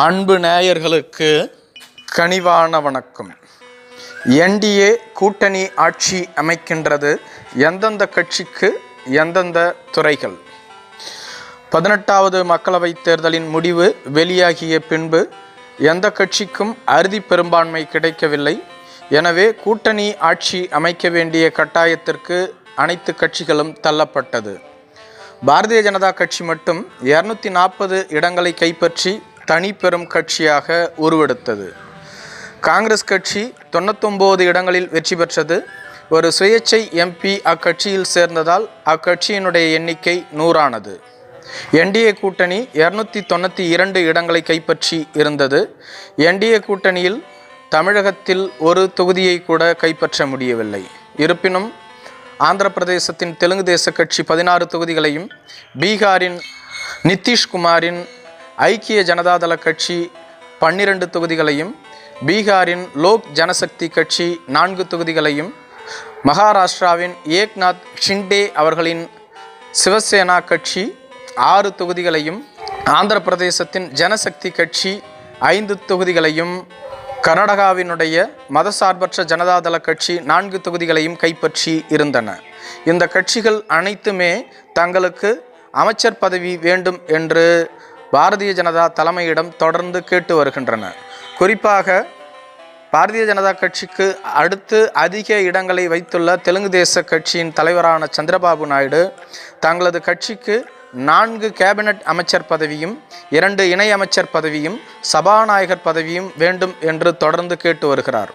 அன்பு நேயர்களுக்கு கனிவான வணக்கம். என்டிஏ கூட்டணி ஆட்சி அமைக்கின்றது எந்தெந்த கட்சிக்கு எந்தெந்த துறைகள்? பதினெட்டாவது மக்களவைத் தேர்தலின் முடிவு வெளியாகிய பின்பு எந்த கட்சிக்கும் அறுதி பெரும்பான்மை கிடைக்கவில்லை. எனவே கூட்டணி ஆட்சி அமைக்க வேண்டிய கட்டாயத்திற்கு அனைத்து கட்சிகளும் தள்ளப்பட்டது. பாரதிய ஜனதா கட்சி மட்டும் இரநூத்தி நாற்பது இடங்களை கைப்பற்றி தனி பெரும் கட்சியாக உருவெடுத்தது. காங்கிரஸ் கட்சி தொண்ணூத்தொம்பது இடங்களில் வெற்றி பெற்றது. ஒரு சுயேட்சை எம்பி அக்கட்சியில் சேர்ந்ததால் அக்கட்சியினுடைய எண்ணிக்கை நூறானது. என்டிஏ கூட்டணி இரநூத்தி தொண்ணூற்றி இரண்டு இடங்களை கைப்பற்றி இருந்தது. என்டிஏ கூட்டணியில் தமிழகத்தில் ஒரு தொகுதியை கூட கைப்பற்ற முடியவில்லை. இருப்பினும் ஆந்திர பிரதேசத்தின் தெலுங்கு தேச கட்சி பதினாறு தொகுதிகளையும் பீகாரின் நிதிஷ்குமாரின் ஐக்கிய ஜனதாதள கட்சி பன்னிரண்டு தொகுதிகளையும் பீகாரின் லோக் ஜனசக்தி கட்சி நான்கு தொகுதிகளையும் மகாராஷ்டிராவின் ஏக்நாத் ஷிண்டே அவர்களின் சிவசேனா கட்சி ஆறு தொகுதிகளையும் ஆந்திர பிரதேசத்தின் ஜனசக்தி கட்சி ஐந்து தொகுதிகளையும் கர்நாடகாவினுடைய மதசார்பற்ற ஜனதாதள கட்சி நான்கு தொகுதிகளையும் கைப்பற்றி இருந்தன. இந்த கட்சிகள் அனைத்துமே தங்களுக்கு அமைச்சர் பதவி வேண்டும் என்று பாரதிய ஜனதா தலைமையிடம் தொடர்ந்து கேட்டு வருகின்றன குறிப்பாக பாரதிய ஜனதா கட்சிக்கு அடுத்து அதிக இடங்களை வைத்துள்ள தெலுங்கு தேச கட்சியின் தலைவரான சந்திரபாபு நாயுடு தங்களது கட்சிக்கு நான்கு கேபினட் அமைச்சர் பதவியும் இரண்டு இணை அமைச்சர் பதவியும் சபாநாயகர் பதவியும் வேண்டும் என்று தொடர்ந்து கேட்டு வருகிறார்.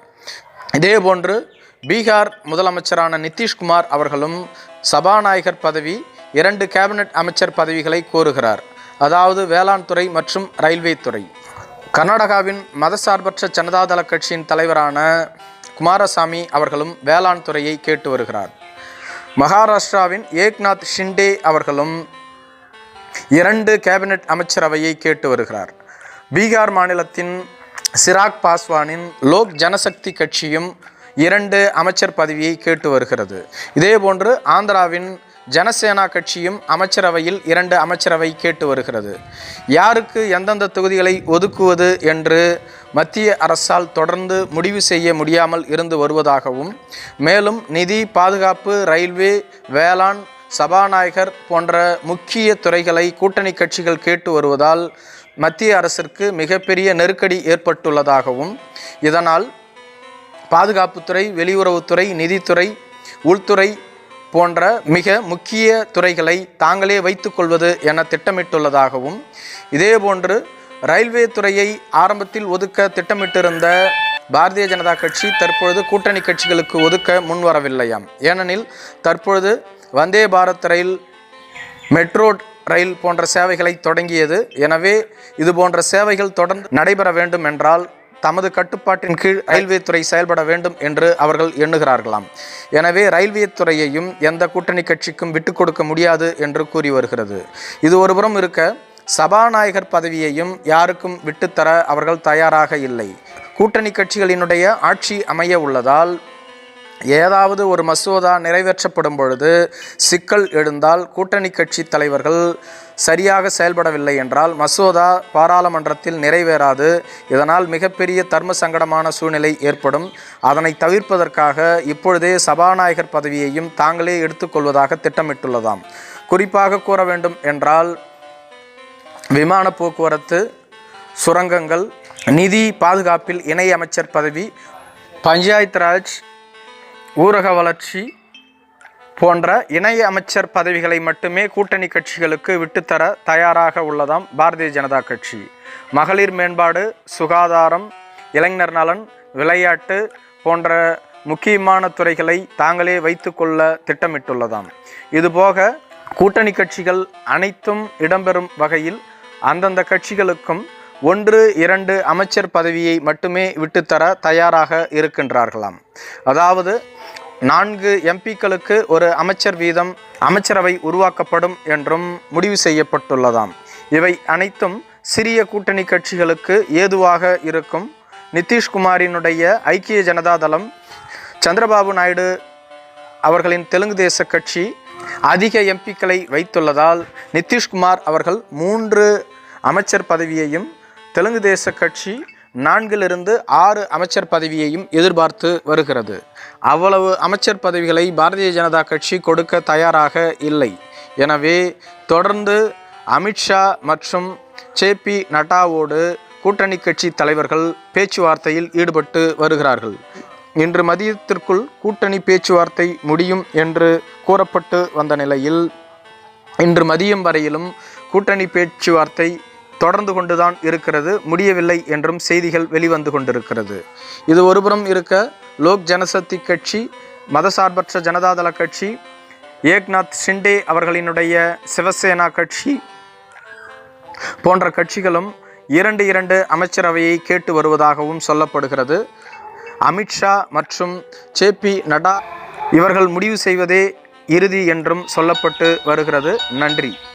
இதேபோன்று பீகார் முதலமைச்சரான நிதிஷ்குமார் அவர்களும் சபாநாயகர் பதவி இரண்டு கேபினட் அமைச்சர் பதவிகளை கோருகிறார். அதாவது வேளாண் துறை மற்றும் ரயில்வே துறை. கர்நாடகாவின் மதசார்பற்ற ஜனதாதள கட்சியின் தலைவரான குமாரசாமி அவர்களும் வேளாண் துறையை கேட்டு வருகிறார். மகாராஷ்டிராவின் ஏக்நாத் ஷிண்டே அவர்களும் இரண்டு கேபினெட் அமைச்சரவையை கேட்டு வருகிறார். பீகார் மாநிலத்தின் சிராக் பாஸ்வானின் லோக் ஜனசக்தி கட்சியும் இரண்டு அமைச்சர் பதவியை கேட்டு வருகிறது. இதேபோன்று ஆந்திராவின் ஜனசேனா கட்சியும் அமைச்சரவையில் இரண்டு அமைச்சரவை கேட்டு வருகிறது. யாருக்கு எந்தெந்த தொகுதிகளை ஒதுக்குவது என்று மத்திய அரசால் தொடர்ந்து முடிவு செய்ய முடியாமல் இருந்து வருவதாகவும் மேலும் நிதி பாதுகாப்பு ரயில்வே வேளாண் சபாநாயகர் போன்ற முக்கிய துறைகளை கூட்டணி கட்சிகள் கேட்டு வருவதால் மத்திய அரசிற்கு மிகப்பெரிய நெருக்கடி ஏற்பட்டுள்ளதாகவும் இதனால் பாதுகாப்புத்துறை வெளியுறவுத்துறை நிதித்துறை உள்துறை போன்ற மிக முக்கிய துறைகளை தாங்களே வைத்துக்கொள்வது என திட்டமிட்டுள்ளதாகவும் இதேபோன்று ரயில்வே துறையை ஆரம்பத்தில் ஒதுக்க திட்டமிட்டிருந்த பாரதிய ஜனதா கட்சி தற்பொழுது கூட்டணி கட்சிகளுக்கு ஒதுக்க முன்வரவில்லையாம். ஏனெனில் தற்பொழுது வந்தே பாரத் ரயில் மெட்ரோ ரயில் போன்ற சேவைகளை தொடங்கியது. எனவே இது போன்ற சேவைகள் தொடர்ந்து நடைபெற வேண்டும் என்றால் தமது கட்டுப்பாட்டின் கீழ் ரயில்வே துறை செயல்பட வேண்டும் என்று அவர்கள் எண்ணுகிறார்களாம். எனவே ரயில்வே துறையையும் எந்த கூட்டணி கட்சிக்கும் விட்டுக் கொடுக்க முடியாது என்று கூறி வருகிறது. இது ஒருபுறம் இருக்க சபாநாயகர் பதவியையும் யாருக்கும் விட்டுத்தர அவர்கள் தயாராக இல்லை. கூட்டணி கட்சிகளினுடைய ஆட்சி அமைய உள்ளதால் ஏதாவது ஒரு மசோதா நிறைவேற்றப்படும் பொழுது சிக்கல் எழுந்தால் கூட்டணி கட்சி தலைவர்கள் சரியாக செயல்படவில்லை என்றால் மசோதா பாராளுமன்றத்தில் நிறைவேறாது. இதனால் மிகப்பெரிய தர்ம சங்கடமான சூழ்நிலை ஏற்படும். அதனை தவிர்ப்பதற்காக இப்பொழுதே சபாநாயகர் பதவியையும் தாங்களே எடுத்துக்கொள்வதாக திட்டமிட்டுள்ளதாம். குறிப்பாக கூற வேண்டும் என்றால் விமான போக்குவரத்து சுரங்கங்கள் நிதி பாதுகாப்பில் இணை அமைச்சர் பதவி பஞ்சாயத் ராஜ் ஊரக வளர்ச்சி போன்ற இணைய அமைச்சர் பதவிகளை மட்டுமே கூட்டணி கட்சிகளுக்கு விட்டுத்தர தயாராக உள்ளதாம் பாரதிய ஜனதா கட்சி. மகளிர் மேம்பாடு சுகாதாரம் இளைஞர் நலன் விளையாட்டு போன்ற முக்கியமான துறைகளை தாங்களே வைத்துக்கொள்ள திட்டமிட்டுள்ளதாம். இதுபோக கூட்டணி கட்சிகள் அனைத்தும் இடம்பெறும் வகையில் அந்தந்த கட்சிகளுக்கும் ஒன்று இரண்டு அமைச்சர் பதவியை மட்டுமே விட்டுத்தர தயாராக இருக்கின்றார்களாம். அதாவது நான்கு எம்பிக்களுக்கு ஒரு அமைச்சர் வீதம் அமைச்சரவை உருவாக்கப்படும் என்றும் முடிவு செய்யப்பட்டுள்ளதாம். இவை அனைத்தும் சிறிய கூட்டணி கட்சிகளுக்கு ஏதுவாக இருக்கும். நிதிஷ்குமாரினுடைய ஐக்கிய ஜனதா தளம் சந்திரபாபு நாயுடு அவர்களின் தெலுங்கு தேச கட்சி அதிக எம்பிக்களை வைத்துள்ளதால் நிதிஷ்குமார் அவர்கள் மூன்று அமைச்சர் பதவியையும் தெலுங்கு தேச கட்சி நான்கிலிருந்து ஆறு அமைச்சர் பதவியையும் எதிர்பார்த்து வருகிறது. அவ்வளவு அமைச்சர் பதவிகளை பாரதிய ஜனதா கட்சி கொடுக்க தயாராக இல்லை. எனவே தொடர்ந்து அமித்ஷா மற்றும் ஜேபி நட்டாவோடு கூட்டணி கட்சி தலைவர்கள் பேச்சுவார்த்தையில் ஈடுபட்டு வருகிறார்கள். இன்று மதியத்திற்குள் கூட்டணி பேச்சுவார்த்தை முடியும் என்று கூறப்பட்டு வந்த நிலையில் இன்று மதியம் வரையிலும் கூட்டணி பேச்சுவார்த்தை தொடர்ந்து கொண்டுதான் இருக்கிறது. முடியவில்லை என்றும் செய்திகள் வெளிவந்து கொண்டிருக்கிறது. இது ஒருபுறம் இருக்க லோக் ஜனசக்தி கட்சி மதசார்பற்ற ஜனதாதள கட்சி ஏக்நாத் ஷிண்டே அவர்களினுடைய சிவசேனா கட்சி போன்ற கட்சிகளும் இரண்டு இரண்டு அமைச்சரவையை கேட்டு வருவதாகவும் சொல்லப்படுகிறது. அமித்ஷா மற்றும் ஜேபி நட்டா இவர்கள் முடிவு செய்வதே இறுதி என்றும் சொல்லப்பட்டு வருகிறது. நன்றி.